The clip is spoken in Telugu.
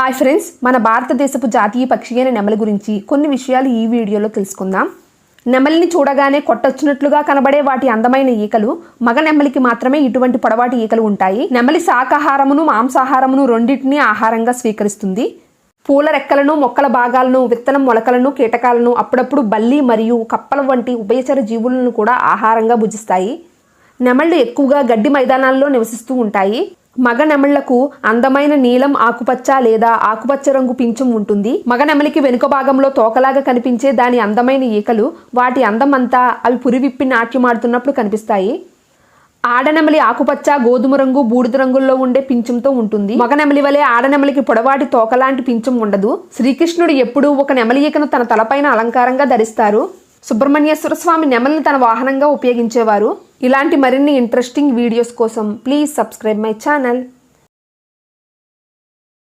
హాయ్ ఫ్రెండ్స్ మన భారతదేశపు జాతీయ పక్షి అయిన నెమలి గురించి కొన్ని విషయాలు ఈ వీడియోలో తెలుసుకుందాం. నెమలిని చూడగానే కొట్టొచ్చినట్లుగా కనబడే వాటి అందమైన ఈకలు మగ నెమలికి మాత్రమే ఇటువంటి పొడవాటి ఈకలు ఉంటాయి. నెమలి శాకాహారమును మాంసాహారమును రెండింటినీ ఆహారంగా స్వీకరిస్తుంది. పూల రెక్కలను మొక్కల భాగాలను విత్తనం మొలకలను కీటకాలను అప్పుడప్పుడు బల్లి మరియు కప్పల వంటి ఉభయచర జీవులను కూడా ఆహారంగా భుజిస్తాయి. నెమళ్ళు ఎక్కువగా గడ్డి మైదానాల్లో నివసిస్తూ ఉంటాయి. మగ నెమళ్ళకు అందమైన నీలం ఆకుపచ్చ లేదా ఆకుపచ్చ రంగు పింఛం ఉంటుంది. మగ నెమలికి వెనుక భాగంలో తోకలాగా కనిపించే దాని అందమైన ఈకలు వాటి అందం అంతా అవి పురివిప్పి నాట్యమాడుతున్నప్పుడు కనిపిస్తాయి. ఆడనెమలి ఆకుపచ్చ గోధుమ రంగు బూడిద రంగుల్లో ఉండే పింఛంతో ఉంటుంది. మగ నెమలి వలె ఆడనెమలికి పొడవాటి తోకలాంటి పింఛం ఉండదు. శ్రీకృష్ణుడు ఎప్పుడూ ఒక నెమలి ఈకను తన తలపైన అలంకారంగా ధరిస్తారు. సుబ్రహ్మణ్యేశ్వర స్వామి నెమలిని తన వాహనంగా ఉపయోగించేవారు. ఇలాంటి మరిన్ని ఇంట్రెస్టింగ్ వీడియోస్ కోసం ప్లీజ్ సబ్స్క్రైబ్ మై ఛానల్